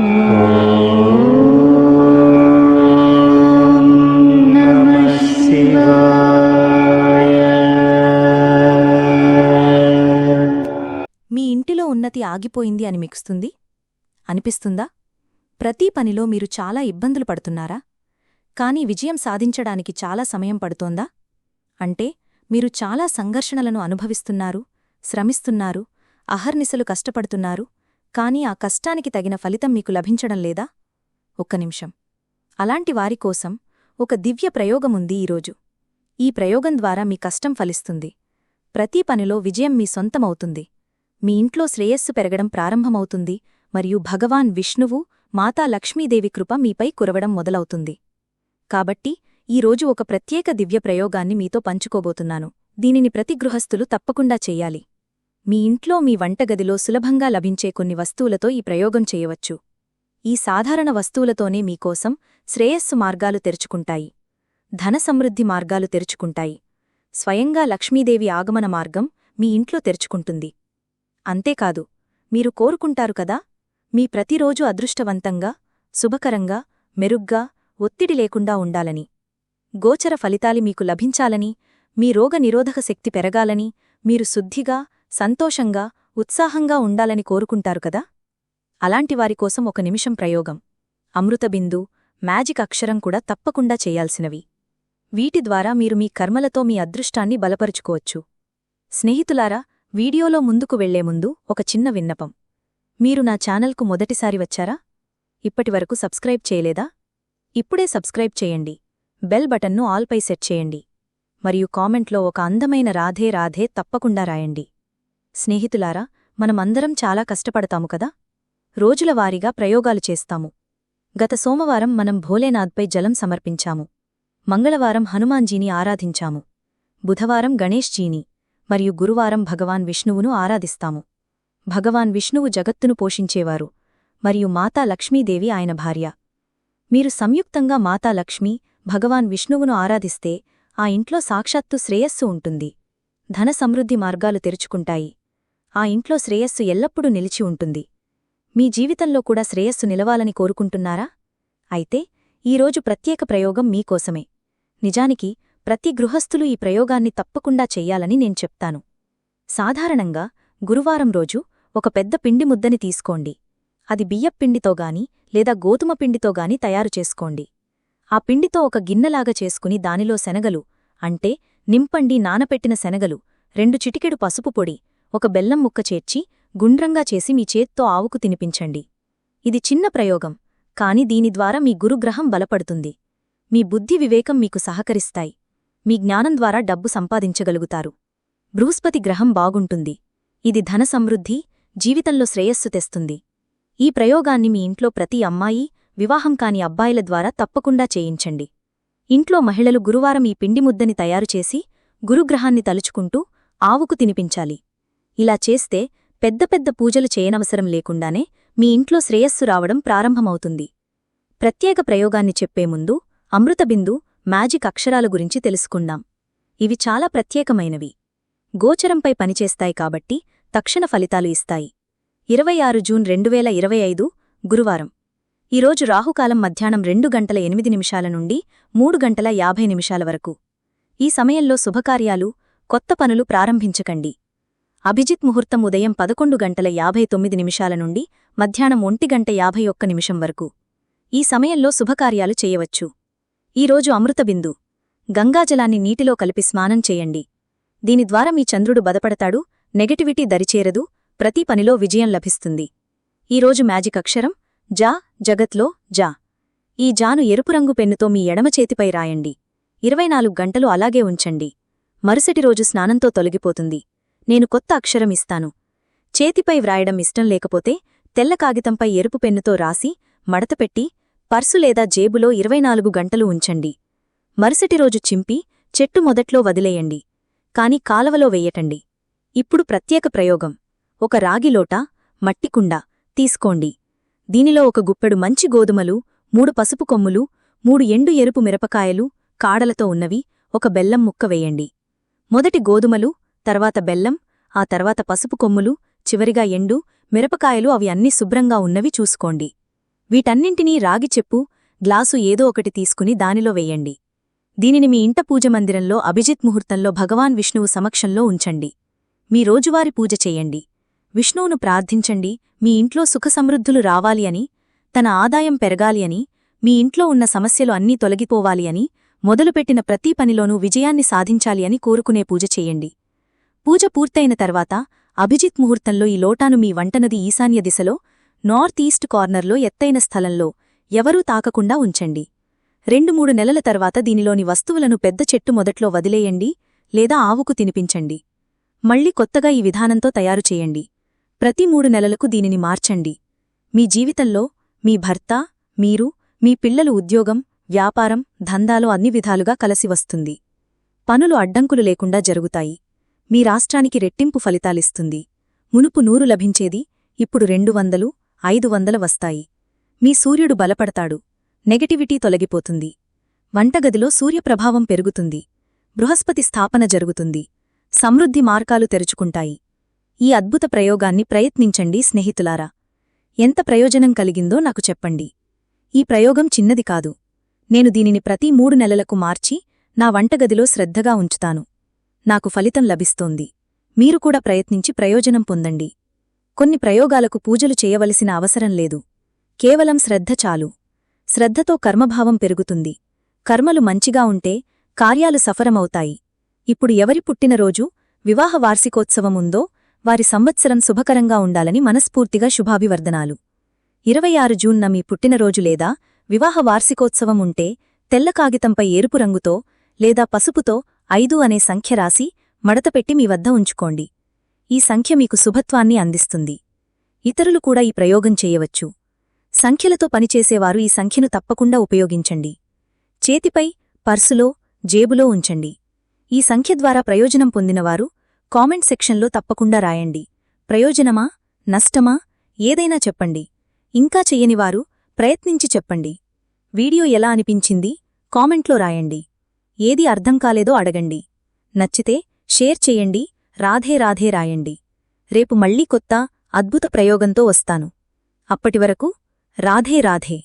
మీ ఇంటిలో ఉన్నతి ఆగిపోయింది అని మిక్స్తుంది అనిపిస్తుందా? ప్రతి పనిలో మీరు చాలా ఇబ్బందులు పడుతున్నారా? కానీ విజయం సాధించడానికి చాలా సమయం పడుతోందా? అంటే మీరు చాలా సంఘర్షణలను అనుభవిస్తున్నారు శ్రమిస్తున్నారు అహర్నిశలు కష్టపడుతున్నారు కానీ ఆ కష్టానికి తగిన ఫలితం మీకు లభించడం లేదా? ఒక్క నిమిషం. అలాంటి వారి కోసం ఒక దివ్య ప్రయోగముంది ఈరోజు ఈ ప్రయోగం ద్వారా మీ కష్టం ఫలిస్తుంది. ప్రతి పనిలో విజయం మీ సొంతమవుతుంది. మీ ఇంట్లో శ్రేయస్సు పెరగడం ప్రారంభమవుతుంది మరియు భగవాన్ విష్ణువు మాతా లక్ష్మీదేవి కృప మీపై కురవడం మొదలవుతుంది. కాబట్టి ఈరోజు ఒక ప్రత్యేక దివ్య ప్రయోగాన్ని మీతో పంచుకోబోతున్నాను. దీనిని ప్రతి గృహస్థులు తప్పకుండా చెయ్యాలి మీ ఇంట్లో మీ వంటగదిలో సులభంగా లభించే కొన్ని వస్తువులతో ఈ ప్రయోగం చేయవచ్చు. ఈ సాధారణ వస్తువులతోనే మీకోసం శ్రేయస్సు మార్గాలు తెరుచుకుంటాయి. ధన సమృద్ధి మార్గాలు తెరుచుకుంటాయి. స్వయంగా లక్ష్మీదేవి ఆగమన మార్గం మీ ఇంట్లో తెరుచుకుంటుంది. అంతేకాదు మీరు కోరుకుంటారు కదా? మీ ప్రతిరోజు అదృష్టవంతంగా శుభకరంగా మెరుగ్గా ఒత్తిడి లేకుండా ఉండాలని. గోచర ఫలితాలి మీకు లభించాలని మీ రోగ నిరోధక శక్తి పెరగాలని మీరు శుద్ధిగా సంతోషంగా ఉత్సాహంగా ఉండాలని కోరుకుంటారు కదా? అలాంటివారికోసం కోసం ఒక నిమిషం ప్రయోగం. అమృతబిందు మ్యాజిక్ అక్షరం కూడా తప్పకుండా చేయాల్సినవి. వీటి ద్వారా మీరు మీ కర్మలతో మీ అదృష్టాన్ని బలపరుచుకోవచ్చు. స్నేహితులారా వీడియోలో ముందుకు వెళ్ళే ముందు ఒక చిన్న విన్నపం. మీరు నా ఛానల్కు మొదటిసారి వచ్చారా? ఇప్పటివరకు సబ్స్క్రైబ్ చేయలేదా? ఇప్పుడే సబ్స్క్రైబ్ చేయండి. బెల్ బటన్ను ఆల్పై సెట్ చేయండి. మరియు కామెంట్లో ఒక అందమైన రాధే రాధే తప్పకుండా రాయండి. స్నేహితులారా మనమందరం చాలా కష్టపడతాము కదా? రోజుల వారీగా ప్రయోగాలు చేస్తాము. గత సోమవారం మనం భోలేనాథ్పై జలం సమర్పించాము. మంగళవారం హనుమాన్జీని ఆరాధించాము. బుధవారం గణేష్జీని మరియు గురువారం భగవాన్ విష్ణువును ఆరాధిస్తాము. భగవాన్ విష్ణువు జగత్తును పోషించేవారు మరియు మాతా లక్ష్మీదేవి ఆయన భార్య. మీరు సంయుక్తంగా మాతా లక్ష్మీ భగవాన్ విష్ణువును ఆరాధిస్తే ఆ ఇంట్లో సాక్షాత్తు శ్రేయస్సు ఉంటుంది. ధన సమృద్ధి మార్గాలు తెరుచుకుంటాయి. ఆ ఇంట్లో శ్రేయస్సు ఎల్లప్పుడూ నిలిచి ఉంటుంది. మీ జీవితంలో కూడా శ్రేయస్సు నిలవాలని కోరుకుంటున్నారా? అయితే ఈరోజు ప్రత్యేక ప్రయోగం మీకోసమే నిజానికి ప్రతి గృహస్థులు ఈ ప్రయోగాన్ని తప్పకుండా చెయ్యాలని నేను చెప్తాను. సాధారణంగా గురువారం రోజు ఒక పెద్ద పిండి ముద్దని తీసుకోండి. అది బియ్యప్పిండితోగాని లేదా గోధుమ పిండితోగాని తయారు చేసుకోండి. ఆ పిండితో ఒక గిన్నెలాగా చేసుకుని దానిలో శనగలు అంటే నింపండి నానపెట్టిన శనగలు రెండు చిటికెడు పసుపు పొడి ఒక బెల్లం ముక్క చేర్చి గుండ్రంగా చేసి మీ చేత్తో ఆవుకు తినిపించండి. ఇది చిన్న ప్రయోగం కాని దీని ద్వారా మీ గురుగ్రహం బలపడుతుంది. మీ బుద్ధి వివేకం మీకు సహకరిస్తాయి. మీ జ్ఞానం ద్వారా డబ్బు సంపాదించగలుగుతారు. బృహస్పతి గ్రహం బాగుంటుంది. ఇది ధన సమృద్ధి జీవితంలో శ్రేయస్సు తెస్తుంది. ఈ ప్రయోగాన్ని మీ ఇంట్లో ప్రతి అమ్మాయి వివాహం కాని అబ్బాయిల ద్వారా తప్పకుండా చేయించండి. ఇంట్లో మహిళలు గురువారం ఈ పిండి ముద్దని తయారుచేసి గురుగ్రహాన్ని తలుచుకుంటూ ఆవుకు తినిపించాలి. ఇలా చేస్తే పెద్ద పెద్ద పూజలు చేయనవసరం లేకుండానే మీ ఇంట్లో శ్రేయస్సు రావడం ప్రారంభమవుతుంది. ప్రత్యేక ప్రయోగాన్ని చెప్పే ముందు అమృతబిందు మ్యాజిక్ అక్షరాల గురించి తెలుసుకుందాం. ఇవి చాలా ప్రత్యేకమైనవి. గోచరంపై పనిచేస్తాయి కాబట్టి తక్షణ ఫలితాలు ఇస్తాయి. ఇరవై ఆరు జూన్ రెండువేల ఇరవై ఐదు గురువారం. ఈరోజు రాహుకాలం మధ్యాహ్నం రెండు గంటల ఎనిమిది నిమిషాల నుండి మూడు గంటల యాభై నిమిషాల వరకు. ఈ సమయంలో శుభకార్యాలు కొత్త పనులు ప్రారంభించకండి. అభిజిత్ ముహూర్తం ఉదయం పదకొండు గంటల యాభై తొమ్మిది నిమిషాల నుండి మధ్యాహ్నం ఒంటి గంట యాభై ఒక్క నిమిషం వరకు. ఈ సమయంలో శుభకార్యాలు చేయవచ్చు. ఈరోజు అమృతబిందు గంగాజలాన్ని నీటిలో కలిపి స్నానం చేయండి. దీని ద్వారా మీ చంద్రుడు బదపడతాడు నెగటివిటీ దరిచేరదు ప్రతి పనిలో విజయం లభిస్తుంది. ఈరోజు మ్యాజిక్ అక్షరం జా జగత్లో జా. ఈ జాను ఎరుపు రంగు పెన్నుతో మీ ఎడమ చేతిపై రాయండి. ఇరవై నాలుగు గంటలు అలాగే ఉంచండి. మరుసటి రోజు స్నానంతో తొలగిపోతుంది. నేను కొత్త అక్షరం ఇస్తాను. చేతిపై వ్రాయడం ఇష్టం లేకపోతే తెల్ల కాగితంపై ఎరుపు పెన్నుతో రాసి మడతపెట్టి పర్సు లేదా జేబులో ఇరవై నాలుగు గంటలు ఉంచండి. మరుసటి రోజు చింపి చెట్టు మొదట్లో వదిలేయండి. కాని కాలవలో వెయ్యటండి ఇప్పుడు ప్రత్యేక ప్రయోగం. ఒక రాగిలోట మట్టికుండ తీసుకోండి. దీనిలో ఒక గుప్పెడు మంచి గోధుమలు మూడు పసుపు కొమ్ములు మూడు ఎండు ఎరుపు మిరపకాయలు కాడలతో ఉన్నవి ఒక బెల్లం ముక్క వేయండి. మొదటి గోధుమలు తర్వాత బెల్లం ఆ తర్వాత పసుపు కొమ్ములు చివరిగా ఎండు మిరపకాయలు అవి అన్ని శుభ్రంగా ఉన్నవి చూసుకోండి. వీటన్నింటినీ రాగి చెప్పు గ్లాసు ఏదో ఒకటి తీసుకుని దానిలో వెయ్యండి దీనిని మీ ఇంట పూజ మందిరంలో అభిజిత్ ముహూర్తంలో భగవాన్ విష్ణువు సమక్షంలో ఉంచండి. మీ రోజువారి పూజ చేయండి. విష్ణువును ప్రార్థించండి మీ ఇంట్లో సుఖసమృద్ధులు రావాలి అని తన ఆదాయం పెరగాలి అని మీ ఇంట్లో ఉన్న సమస్యలు అన్నీ తొలగిపోవాలి అని మొదలుపెట్టిన ప్రతి పనిలోనూ విజయాన్ని సాధించాలి అని కోరుకునే పూజ చేయండి. పూజ పూర్తయిన తర్వాత అభిజిత్ ముహూర్తంలో ఈ లోటాను మీ వంటనది ఈశాన్య దిశలో నార్త్ ఈస్ట్ కార్నర్లో ఎత్తైన స్థలంలో ఎవరూ తాకకుండా ఉంచండి. రెండు మూడు నెలల తర్వాత దీనిలోని వస్తువులను పెద్ద చెట్టు మొదట్లో వదిలేయండి లేదా ఆవుకు తినిపించండి. మళ్ళీ కొత్తగా ఈ విధానంతో తయారు చేయండి. ప్రతి మూడు నెలలకు దీనిని మార్చండి. మీ జీవితంలో మీ భర్త మీరు మీ పిల్లలు ఉద్యోగం వ్యాపారం ధందాలో అన్ని విధాలుగా కలసివస్తుంది పనులు అడ్డంకులు లేకుండా జరుగుతాయి. మీ రాష్ట్రానికి రెట్టింపు ఫలితాలిస్తుంది. మునుపు నూరు లభించేది ఇప్పుడు రెండు వందలు ఐదు వందల వస్తాయి. మీ సూర్యుడు బలపడతాడు. నెగటివిటీ తొలగిపోతుంది. వంటగదిలో సూర్యప్రభావం పెరుగుతుంది. బృహస్పతి స్థాపన జరుగుతుంది. సమృద్ధి మార్గాలు తెరుచుకుంటాయి. ఈ అద్భుత ప్రయోగాన్ని ప్రయత్నించండి స్నేహితులారా. ఎంత ప్రయోజనం కలిగిందో నాకు చెప్పండి. ఈ ప్రయోగం చిన్నది కాదు. నేను దీనిని ప్రతి మూడు నెలలకు మార్చి నా వంటగదిలో శ్రద్ధగా ఉంచుతాను. నాకు ఫలితం లభిస్తోంది. మీరు కూడా ప్రయత్నించి ప్రయోజనం పొందండి. కొన్ని ప్రయోగాలకు పూజలు చేయవలసిన అవసరం లేదు. కేవలం శ్రద్ధ చాలు. శ్రద్ధతో కర్మభావం పెరుగుతుంది. కర్మలు మంచిగా ఉంటే కార్యాలు సఫరమవుతాయి ఇప్పుడు ఎవరి పుట్టినరోజు వివాహ వార్షికోత్సవం ఉందో వారి సంవత్సరం శుభకరంగా ఉండాలని మనస్ఫూర్తిగా శుభాభివర్ధనాలు. ఇరవై ఆరు జూన్న మీ పుట్టినరోజు లేదా వివాహ వార్షికోత్సవం ఉంటే తెల్ల కాగితంపై ఎరుపు రంగుతో లేదా పసుపుతో ఐదు అనే సంఖ్య రాసి మడతపెట్టి మీ వద్ద ఉంచుకోండి. ఈ సంఖ్య మీకు శుభత్వాన్ని అందిస్తుంది. ఇతరులు కూడా ఈ ప్రయోగం చేయవచ్చు. సంఖ్యలతో పనిచేసేవారు ఈ సంఖ్యను తప్పకుండా ఉపయోగించండి. చేతిపై పర్సులో జేబులో ఉంచండి. ఈ సంఖ్య ద్వారా ప్రయోజనం పొందినవారు కామెంట్ సెక్షన్లో తప్పకుండా రాయండి. ప్రయోజనమా నష్టమా ఏదైనా చెప్పండి. ఇంకా చెయ్యనివారు ప్రయత్నించి చెప్పండి. వీడియో ఎలా అనిపించింది? కామెంట్లో రాయండి. ఏది అర్థం కాలేదో అడగండి. నచ్చితే షేర్ చెయ్యండి రాధే రాధే రాయండి. రేపు మళ్ళీ కొత్త అద్భుత ప్రయోగంతో వస్తాను. అప్పటివరకు రాధే రాధే.